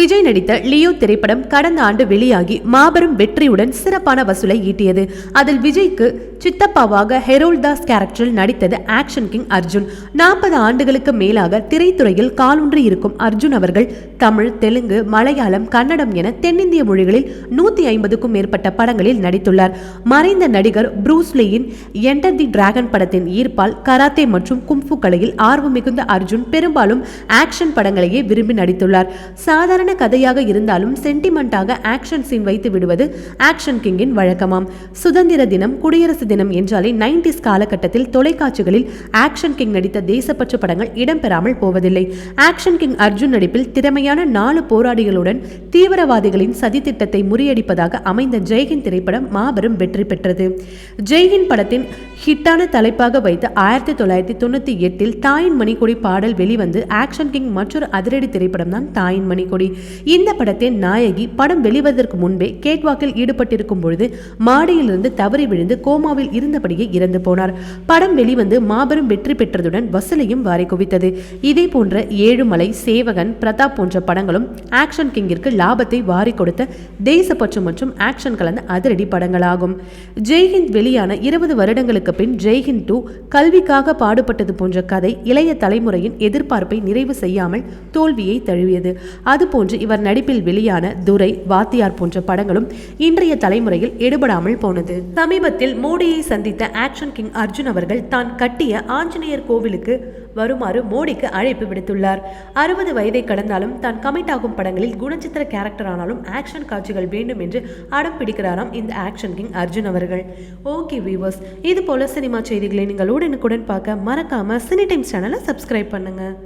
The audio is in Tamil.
விஜய் நடித்த லியோ திரைப்படம் கடந்த ஆண்டு வெளியாகி மாபெரும் வெற்றியுடன் சிறப்பான வசூலை ஈட்டியது. அதில் விஜய்க்கு சித்தப்பாவாக ஹெரோல் தாஸ் கேரக்டரில் நடித்தது ஆக்ஷன் கிங் அர்ஜுன். நாற்பது ஆண்டுகளுக்கு மேலாக திரைத்துறையில் காலூன்றி இருக்கும் அர்ஜுன் அவர்கள் தமிழ் தெலுங்கு மலையாளம் கன்னடம் என தென்னிந்திய மொழிகளில் நூத்தி ஐம்பதுக்கும் மேற்பட்ட படங்களில் நடித்துள்ளார். மறைந்த நடிகர் ப்ரூஸ்லியின் என்டர் தி டிராகன் படத்தின் ஈர்ப்பால் கராத்தே மற்றும் கும்ஃபு கலையில் ஆர்வம் மிகுந்த அர்ஜுன் பெரும்பாலும் ஆக்ஷன் படங்களையே விரும்பி நடித்துள்ளார். சாதாரண சாதாரண கதையாக இருந்தாலும் சென்டிமெண்ட்டாக ஆக்ஷன் சீன் வைத்து விடுவது ஆக்ஷன் கிங்கின் வழக்கமாம். சுதந்திர தினம் குடியரசு தினம் என்றாலே நைன்டிஸ் காலகட்டத்தில் தொலைக்காட்சிகளில் ஆக்ஷன் கிங் நடித்த தேசப்பற்று படங்கள் இடம்பெறாமல் போவதில்லை. ஆக்ஷன் கிங் அர்ஜுன் நடிப்பில் திறமையான நாலு போராளிகளுடன் தீவிரவாதிகளின் சதித்திட்டத்தை முறியடிப்பதாக அமைந்த ஜெய்ஹின் திரைப்படம் மாபெரும் வெற்றி பெற்றது. ஜெய்ஹின் படத்தின் ஹிட்டான தலைப்பாக வைத்து ஆயிரத்தி தொள்ளாயிரத்தி தொண்ணூத்தி எட்டில் தாயின் மணிக்கொடி பாடல் வெளிவந்து ஆக்ஷன் கிங் மற்றொரு அதிரடி திரைப்படம் தான் தாயின் மணிக்கொடி. இந்த படத்தின் நாயகி படம் வெளிவதற்கு முன்பே கேட்வாக்கில் ஈடுபட்டிருக்கும் பொழுது மாடியிலிருந்து தவறி விழுந்து கோமாவில் இருந்தபடியே இறந்து போனார். படம் வெளிவந்து மாபெரும் வெற்றி பெற்றதுடன் வசூலையும் வாரி குவித்தது. இதே போன்ற ஏழுமலை சேவகன் பிரதாப் போன்ற படங்களும் ஆக்ஷன் கிங்கிற்கு லாபத்தை வாரி கொடுத்த தேசப்பற்று மற்றும் ஆக்ஷன் கலந்த அதிரடி படங்களாகும். ஜெய்ஹிந்த் வெளியான இருபது வருடங்களுக்கு பின் ஜெய்ஹிந்த் டூ கல்விக்காக பாடுபட்டது போன்ற கதை இளைய தலைமுறையின் எதிர்பார்ப்பை நிறைவு செய்யாமல் தோல்வியை தழுவியது. அதுபோல் போன்று இவர் நடிப்பில் வெளியான துரை வாத்தியார் போன்ற படங்களும் இன்றைய தலைமுறையில் எடுபடாமல் போனது. சமீபத்தில் மோடியை சந்தித்த ஆக்ஷன் கிங் அர்ஜுன் அவர்கள் தான் கட்டிய ஆஞ்சநேயர் கோவிலுக்கு வருமாறு மோடிக்கு அழைப்பு விடுத்துள்ளார். அறுபது வயதை கடந்தாலும் தான் கமிட் ஆகும் படங்களில் குணச்சித்திர கேரக்டர் ஆனாலும் ஆக்ஷன் காட்சிகள் வேண்டும் என்று அடம் பிடிக்கிறாராம் இந்த ஆக்ஷன் கிங் அர்ஜுன் அவர்கள். ஓகே வியூவர்ஸ் இது போல சினிமா செய்திகளை நீங்கள் உடனுக்குடன் பார்க்க மறக்காம சினி டைம்ஸ் சேனலை சப்ஸ்கிரைப் பண்ணுங்க.